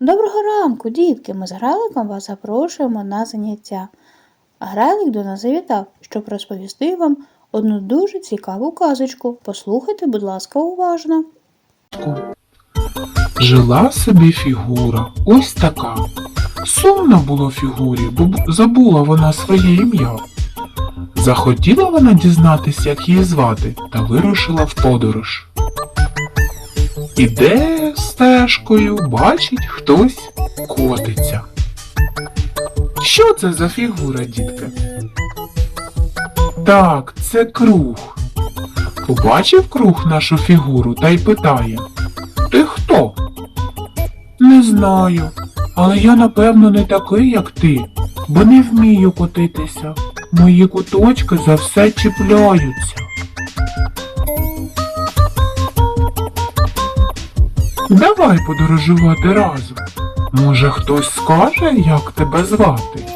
Доброго ранку, дітки! Ми з Граликом вас запрошуємо на заняття. Гралик до нас завітав, щоб розповісти вам одну дуже цікаву казочку. Послухайте, будь ласка, уважно. Жила собі фігура, ось така. Сумно було фігурі, бо забула вона своє ім'я. Захотіла вона дізнатись, як її звати, та вирушила в подорож. Іде стежкою, бачить, хтось котиться. Що це за фігура, дітки? Так, це круг. Побачив круг нашу фігуру та й питає. Ти хто? Не знаю, але я напевно не такий, як ти, бо не вмію котитися. Мої куточки за все чіпляються. Давай подорожувати разом. Може, хтось скаже, як тебе звати?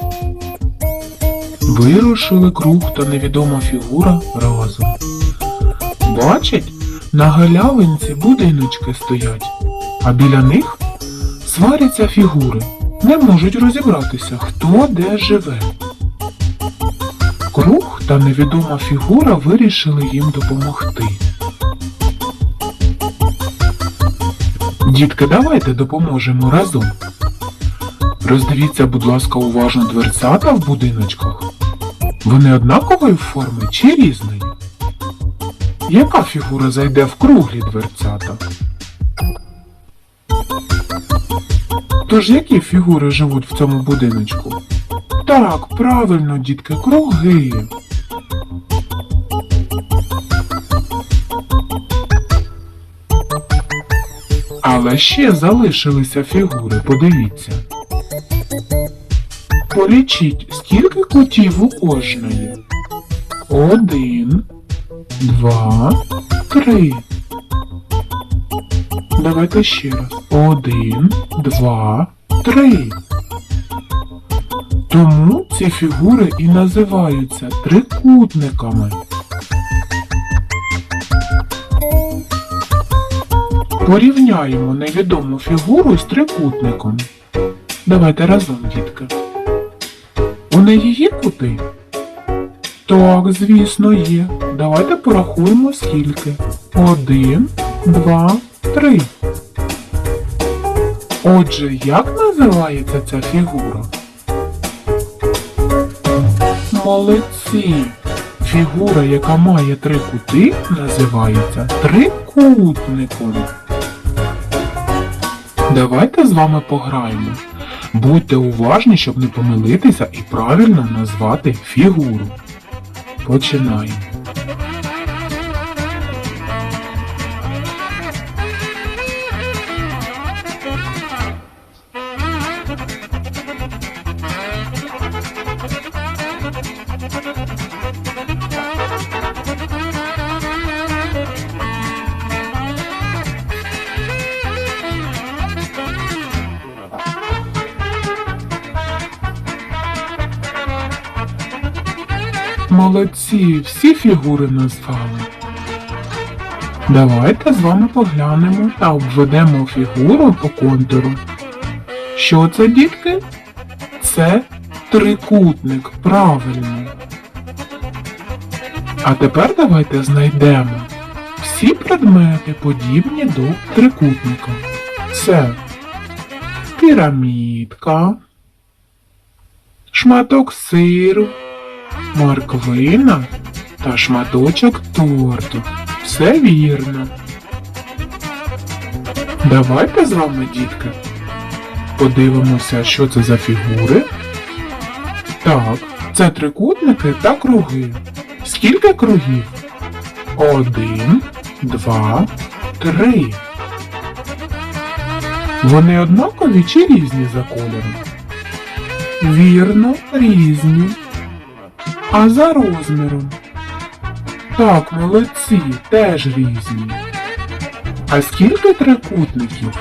Вирушили круг та невідома фігура разом. Бачить, на галявинці будиночки стоять, а біля них сваряться фігури, не можуть розібратися, хто де живе. Круг та невідома фігура вирішили їм допомогти. Дітки, давайте допоможемо разом. Роздивіться, будь ласка, уважно дверцята в будиночках. Вони однакової форми чи різної? Яка фігура зайде в круглі дверцята? Тож які фігури живуть в цьому будиночку? Так, правильно, дітки, круги. Але ще залишилися фігури, подивіться. Полічіть, скільки кутів у кожної? Один, два, три. Давайте ще раз. Один, два, три. Тому ці фігури і називаються трикутниками. Порівняємо невідому фігуру з трикутником. Давайте разом, дітки. У неї є кути? Так, звісно, є. Давайте порахуємо скільки. Один, два, три. Отже, як називається ця фігура? Молодці! Фігура, яка має три кути, називається трикутником. Давайте з вами пограємо. Будьте уважні, щоб не помилитися і правильно назвати фігуру. Починаємо. Молодці, всі фігури назвали. Давайте з вами поглянемо та обведемо фігуру по контуру. Що це, дітки? Це трикутник, правильно. А тепер давайте знайдемо всі предмети, подібні до трикутника. Це пірамідка, шматок сиру, морквина та шматочок торту. Все вірно. Давайте з вами, дітки, подивимося, що це за фігури. Так, це трикутники та круги. Скільки кругів? Один, два, три. Вони однакові чи різні за кольором? Вірно, різні. А за розміром? Так, молодці, теж різні. А скільки трикутників?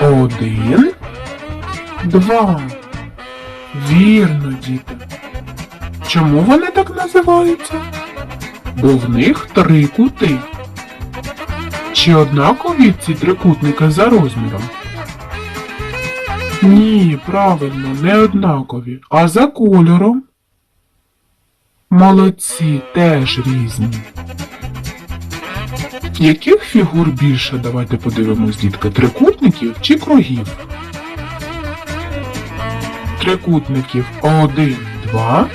Один, два. Вірно, діти. Чому вони так називаються? Бо в них три кути. Чи однакові ці трикутники за розміром? Ні, правильно, не однакові. А за кольором? Молодці, теж різні. Яких фігур більше? Давайте подивимось, дітки. Трикутників чи кругів? Трикутників 1, 2,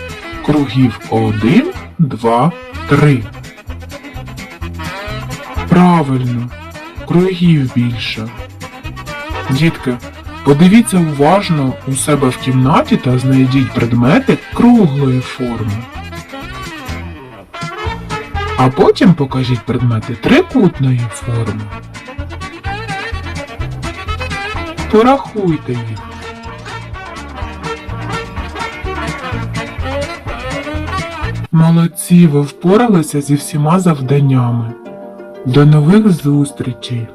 кругів 1, 2, 3. Правильно, кругів більше. Дітки, подивіться уважно у себе в кімнаті та знайдіть предмети круглої форми. А потім покажіть предмети трикутної форми. Порахуйте їх. Молодці, ви впоралися зі всіма завданнями. До нових зустрічей!